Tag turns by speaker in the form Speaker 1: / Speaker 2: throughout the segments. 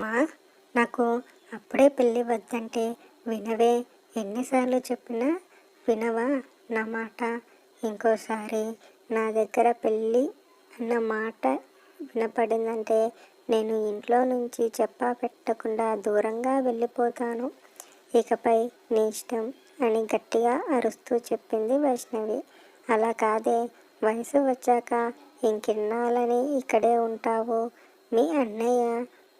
Speaker 1: మా నాకు అప్పుడే పెళ్ళి వద్దంటే వినవే. ఎన్నిసార్లు చెప్పినా వినవా నా మాట? ఇంకోసారి నా దగ్గర పెళ్ళి అన్న మాట వినపడిందంటే నేను ఇంట్లో నుంచి చెప్పా పెట్టకుండా దూరంగా వెళ్ళిపోతాను. ఇకపై నీ ఇష్టం అని గట్టిగా అరుస్తూ చెప్పింది వైష్ణవి. అలా కాదే వయసు వచ్చాక ఇంకెన్నాళ్ళని ఇక్కడే ఉంటావు? మీ అన్నయ్య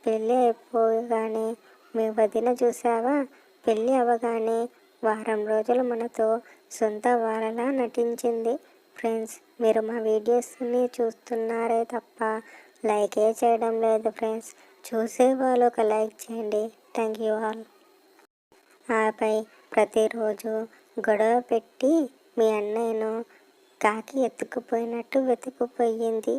Speaker 1: పెళ్ళి అయిపోగానే మీ వదిన చూసావా పెళ్ళి అవ్వగానే వారం రోజులు మనతో సొంత వాళ్ళలా నటించింది. ఫ్రెండ్స్ మీరు మా వీడియోస్ని చూస్తున్నారే తప్ప లైకే చేయడం లేదు ఫ్రెండ్స్. చూసే వాళ్ళు ఒక లైక్ చేయండి. Thank you all. ఆపై ప్రతిరోజు గొడవ పెట్టి మీ అన్నయ్యను కాకి ఎత్తుకుపోయినట్టు వెతుకుపోయింది.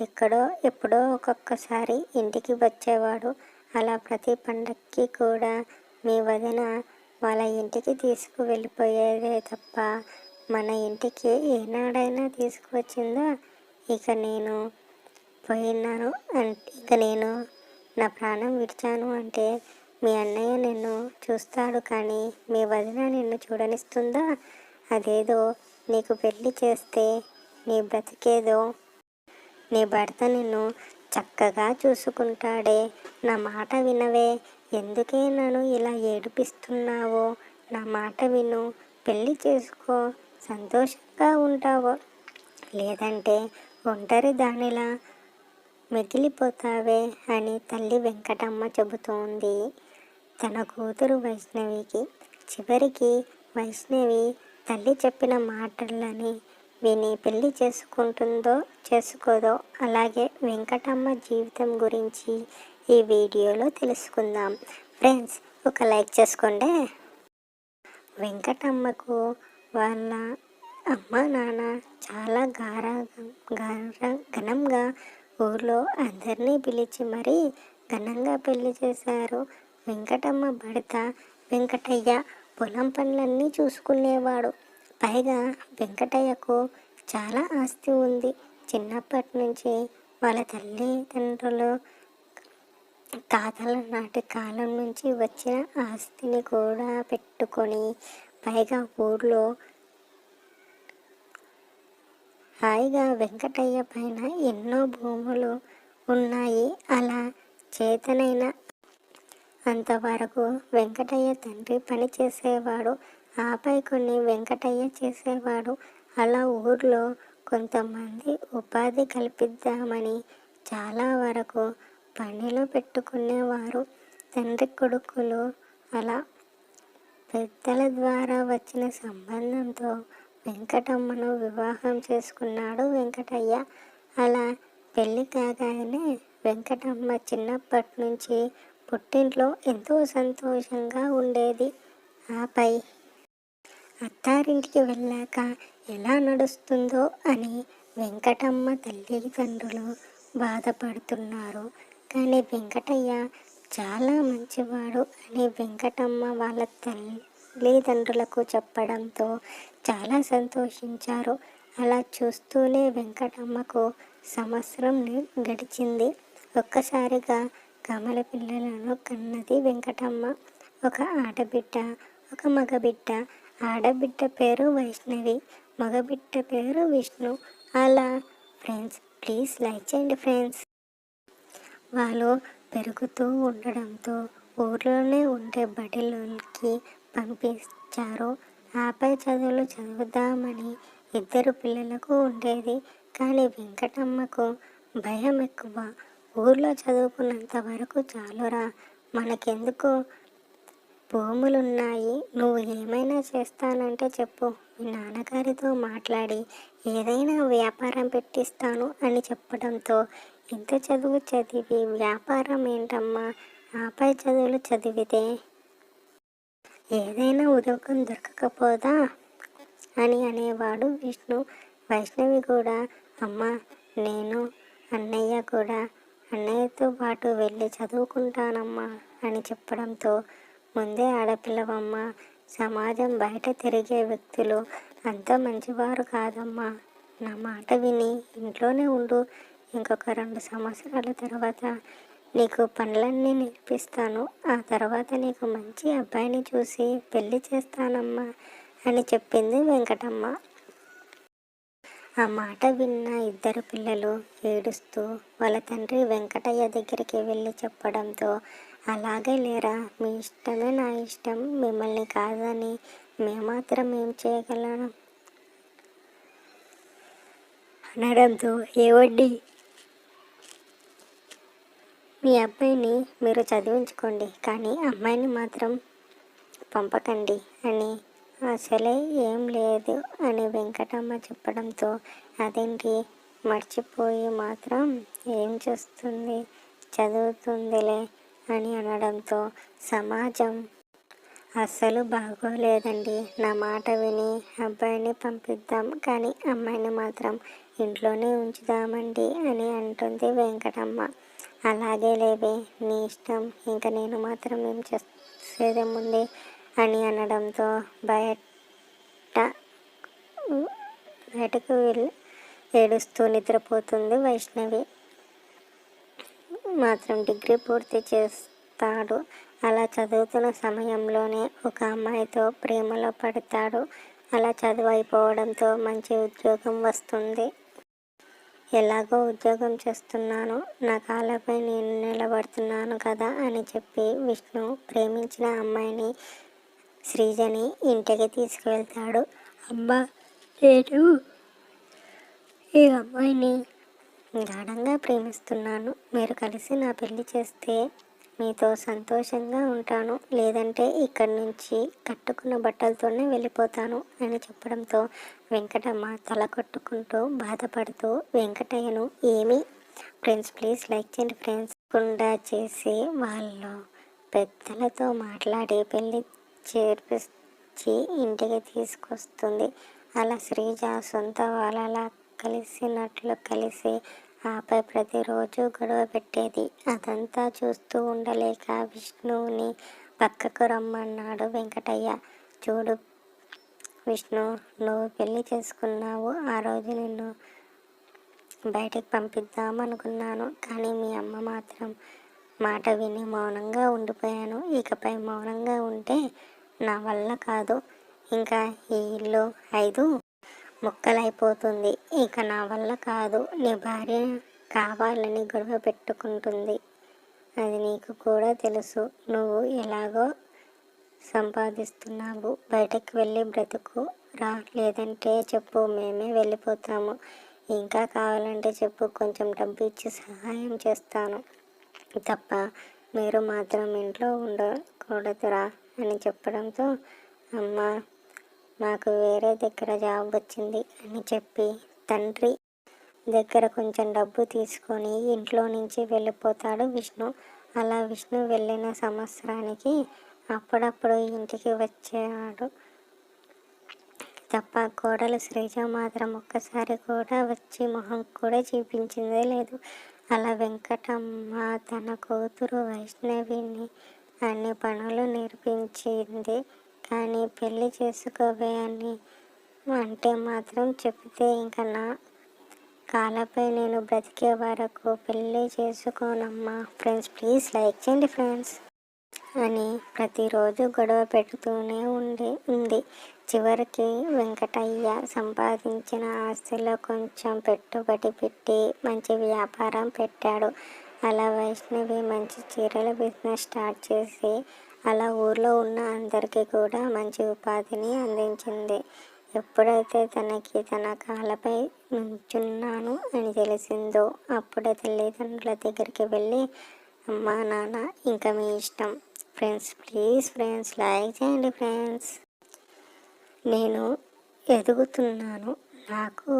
Speaker 1: ఎక్కడో ఎప్పుడో ఒక్కొక్కసారి ఇంటికి వచ్చేవాడు. అలా ప్రతి పండక్కి కూడా మీ వదిన వాళ్ళ ఇంటికి తీసుకువెళ్ళిపోయేదే తప్ప మన ఇంటికి ఏనాడైనా తీసుకువచ్చిందా? ఇక నేను పోయినాను అంటే ఇక నేను నా ప్రాణం విడిచాను అంటే మీ అన్నయ్య నిన్ను చూస్తాడు కానీ మీ వదిన నిన్ను చూడనిస్తుందా? అదేదో నీకు పెళ్ళి చేస్తే నీ బ్రతికేదో నీ భర్త నిన్ను చక్కగా చూసుకుంటాడే. నా మాట వినవే. ఎందుకే నన్ను ఇలా ఏడిపిస్తున్నావో? నా మాట విను. పెళ్ళి చేసుకో. సంతోషంగా ఉంటావో? లేదంటే ఒంటరి దానిలా మిగిలిపోతావే అని తల్లి వెంకటమ్మ చెబుతోంది. తన కూతురు వైష్ణవికి. చివరికి వైష్ణవి తల్లి చెప్పిన మాటలని విని పెళ్ళి చేసుకుంటుందో చేసుకోదో అలాగే వెంకటమ్మ జీవితం గురించి ఈ వీడియోలో తెలుసుకుందాం. ఫ్రెండ్స్ ఒక లైక్ చేసుకోండి. వెంకటమ్మకు వాళ్ళ అమ్మ నాన్న చాలా గార గార ఘనంగా ఊర్లో అందరినీ పిలిచి మరీ ఘనంగా పెళ్ళి చేశారు. వెంకటమ్మ భర్త వెంకటయ్య పొలం పనులన్నీ చూసుకునేవాడు. పైగా వెంకటయ్యకు చాలా ఆస్తి ఉంది. చిన్నప్పటి నుంచి వాళ్ళ తల్లిదండ్రులు తాతల నాటి కాలం నుంచి వచ్చిన ఆస్తిని కూడా పెట్టుకొని పైగా ఊర్లో హాయిగా వెంకటయ్య పైన ఎన్నో భూములు ఉన్నాయి. అలా చేతనైన అంతవరకు వెంకటయ్య తండ్రి పని చేసేవాడు. ఆపై కొన్ని వెంకటయ్య చేసేవాడు. అలా ఊర్లో కొంతమంది ఉపాధి కల్పిద్దామని చాలా వరకు పనిలో పెట్టుకునేవారు. తండ్రి కొడుకులు అలా పెద్దల ద్వారా వచ్చిన సంబంధంతో వెంకటమ్మను వివాహం చేసుకున్నాడు వెంకటయ్య. అలా పెళ్ళి కాగానే వెంకటమ్మ చిన్నప్పటి నుంచి పుట్టింట్లో ఎంతో సంతోషంగా ఉండేది. ఆపై అత్తారింటికి వెళ్ళాక ఎలా నడుస్తుందో అని వెంకటమ్మ తల్లిదండ్రులు బాధపడుతున్నారు. కానీ వెంకటయ్య చాలా మంచివాడు అని వెంకటమ్మ వాళ్ళ తల్లిదండ్రులకు చెప్పడంతో చాలా సంతోషించారు. అలా చూస్తూనే వెంకటమ్మకు సంవత్సరం గడిచింది. ఒక్కసారిగా కమల పిల్లలను కన్నది వెంకటమ్మ. ఒక ఆడబిడ్డ ఒక మగబిడ్డ. ఆడబిడ్డ పేరు వైష్ణవి. మగబిడ్డ పేరు విష్ణు. అలా ఫ్రెండ్స్ ప్లీజ్ లైక్ చేయండి ఫ్రెండ్స్. వాళ్ళు పెరుగుతూ ఉండడంతో ఊర్లోనే ఉండే బడిలోకి పంపించారు. ఆపై చదువులు చదువుదామని ఇద్దరు పిల్లలకు ఉండేది. కానీ వెంకటమ్మకు భయం ఎక్కువ ఊర్లో చదువుకున్నంత వరకు చాలురా మనకెందుకు భూములున్నాయి నువ్వు ఏమైనా చేస్తానంటే చెప్పు. మీ నాన్నగారితో మాట్లాడి ఏదైనా వ్యాపారం పెట్టిస్తాను అని చెప్పడంతో ఇంత చదువు చదివి వ్యాపారం ఏంటమ్మా? ఆపై చదువులు చదివితే ఏదైనా ఉదోగం దొరకకపోదా? అని అనేవాడు విష్ణు. వైష్ణవి కూడా అమ్మ నేను అన్నయ్య కూడా అన్నయ్యతో పాటు వెళ్ళి చదువుకుంటానమ్మా అని చెప్పడంతో ముందే ఆడపిల్లవమ్మ. సమాజం బయట తిరిగే వ్యక్తులు అంత మంచివారు కాదమ్మా. నా మాట విని ఇంట్లోనే ఉండు. ఇంకొక రెండు సంవత్సరాల తర్వాత నీకు పనులన్నీ నేర్పిస్తాను. ఆ తర్వాత నీకు మంచి అబ్బాయిని చూసి పెళ్ళి చేస్తానమ్మా అని చెప్పింది వెంకటమ్మ. ఆ మాట విన్న ఇద్దరు పిల్లలు ఏడుస్తూ వాళ్ళ తండ్రి వెంకటయ్య దగ్గరికి వెళ్ళి చెప్పడంతో అలాగే లేరా? మీ ఇష్టమే నా ఇష్టం. మిమ్మల్ని కాదని మేమాత్రం ఏం చేయగలను అనడంతో ఏవండి మీ అబ్బాయిని మీరు చదివించుకోండి కానీ అమ్మాయిని మాత్రం పంపకండి అని. అసలే ఏం లేదు అని వెంకటమ్మ చెప్పడంతో అదేంటి? మర్చిపోయి మాత్రం ఏం చేస్తుంది? చదువుతుందిలే. అని అనడంతో సమాజం అస్సలు బాగోలేదండి. నా మాట విని అబ్బాయిని పంపిద్దాం కానీ అమ్మాయిని మాత్రం ఇంట్లోనే ఉంచుదామండి అని అంటుంది వెంకటమ్మ. అలాగే లేవే నీ ఇష్టం. ఇంకా నేను మాత్రం ఏం చేసేదేముంది అని అనడంతో బయట బయటకు వెళ్ళి ఏడుస్తూ నిద్రపోతుంది వైష్ణవి. మాత్రం డిగ్రీ పూర్తి చేస్తాడు. అలా చదువుతున్న సమయంలోనే ఒక అమ్మాయితో ప్రేమలో పడతాడు. అలా చదువు అయిపోవడంతో మంచి ఉద్యోగం వస్తుంది. ఎలాగో ఉద్యోగం చేస్తున్నాను. నా కాళ్ళపై నేను నిలబడుతున్నాను కదా అని చెప్పి విష్ణు ప్రేమించిన అమ్మాయిని శ్రీజని ఇంటికి తీసుకువెళ్తాడు. అమ్మ నేను ఈ అమ్మాయిని గాఢంగా ప్రేమిస్తున్నాను. మీరు కలిసి నా పెళ్ళి చేస్తే మీతో సంతోషంగా ఉంటాను. లేదంటే ఇక్కడి నుంచి కట్టుకున్న బట్టలతోనే వెళ్ళిపోతాను అని చెప్పడంతో వెంకటమ్మ తల కొట్టుకుంటూ బాధపడుతూ వెంకటయ్యను ఏమి? ఫ్రెండ్స్ ప్లీజ్ లైక్ చేయండి ఫ్రెండ్స్. కుండా చేసి వాళ్ళు పెద్దలతో మాట్లాడి పెళ్ళి చేర్పించి ఇంటికి తీసుకొస్తుంది. అలా శ్రీజ సొంత వాళ్ళలా కలిసినట్లు కలిసి ఆపై ప్రతిరోజు గొడవ పెట్టేది. అదంతా చూస్తూ ఉండలేక విష్ణువుని పక్కకు రమ్మన్నాడు వెంకటయ్య. చూడు విష్ణు నువ్వు పెళ్ళి చేసుకున్నావు. ఆ రోజు నిన్ను బయటకు పంపిద్దాం అనుకున్నాను కానీ మీ అమ్మ మాత్రం మాట విని మౌనంగా ఉండిపోయాను. ఇకపై మౌనంగా ఉంటే నా వల్ల కాదు. ఇంకా ఈ ఇల్లు ఐదు ముక్కలైపోతుంది. ఇక నా వల్ల కాదు. నీ భార్య కావాలని గొడవ పెట్టుకుంటుంది. అది నీకు కూడా తెలుసు. నువ్వు ఎలాగో సంపాదిస్తున్నావు. బయటకు వెళ్ళి బ్రతుకు. రా లేదంటే చెప్పు మేమే వెళ్ళిపోతాము. ఇంకా కావాలంటే చెప్పు. కొంచెం డబ్బు ఇచ్చి సహాయం చేస్తాను. తప్ప మీరు మాత్రం ఇంట్లో ఉండకూడదురా అని చెప్పడంతో అమ్మ నాకు వేరే దగ్గర జాబ్ వచ్చింది అని చెప్పి తండ్రి దగ్గర కొంచెం డబ్బు తీసుకొని ఇంట్లో నుంచి వెళ్ళిపోతాడు విష్ణు. అలా విష్ణు వెళ్ళిన సంవత్సరానికి అప్పుడప్పుడు ఇంటికి వచ్చేవాడు తప్ప కోడలు శ్రీజ మాత్రం ఒక్కసారి కూడా వచ్చి మొహం కూడా చూపించిందే లేదు. అలా వెంకటమ్మ తన కూతురు వైష్ణవిని అన్ని పనులు నేర్పించింది. కానీ పెళ్ళి చేసుకోవే అని అంటే మాత్రం చెప్తే ఇంకా నా కాలపై నేను బ్రతికే వరకు పెళ్ళి చేసుకోనమ్మా. ఫ్రెండ్స్ ప్లీజ్ లైక్ చేయండి ఫ్రెండ్స్ అని ప్రతిరోజు గొడవ పెడుతూనే ఉండి ఉంది. చివరికి వెంకటయ్య సంపాదించిన ఆస్తిలో కొంచెం పెట్టుబడి పెట్టి మంచి వ్యాపారం పెట్టాడు. అలా వైష్ణవి మంచి చీరల బిజినెస్ స్టార్ట్ చేసి అలా ఊర్లో ఉన్న అందరికీ కూడా మంచి ఉపాధిని అందించింది. ఎప్పుడైతే తనకి తన కాళ్ళపై నుంచున్నాను అని తెలిసిందో అప్పుడే తల్లిదండ్రుల దగ్గరికి వెళ్ళి అమ్మా నాన్న ఇంకా మీ ఇష్టం. ఫ్రెండ్స్ ప్లీజ్ ఫ్రెండ్స్ లైక్ చేయండి ఫ్రెండ్స్. నేను ఎదుగుతున్నాను. నాకు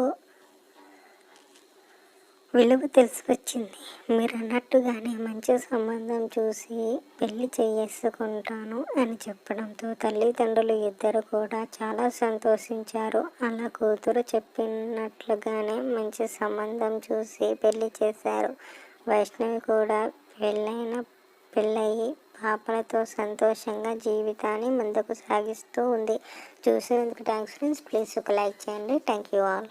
Speaker 1: విలువ తెలిసి వచ్చింది మీరు అన్నట్టుగానే మంచి సంబంధం చూసి పెళ్ళి చేసుకుంటాను అని చెప్పడంతో తల్లిదండ్రులు ఇద్దరు కూడా చాలా సంతోషించారు. అలా కూతురు చెప్పినట్లుగానే మంచి సంబంధం చూసి పెళ్ళి చేశారు. వైష్ణవి కూడా పెళ్ళైన పెళ్ళయి పాపలతో సంతోషంగా జీవితాన్ని ముందుకు సాగిస్తూ ఉంది. చూసినందుకు థ్యాంక్స్ ఫ్రెండ్స్. ప్లీజ్ ఒక లైక్ చేయండి. Thank you all.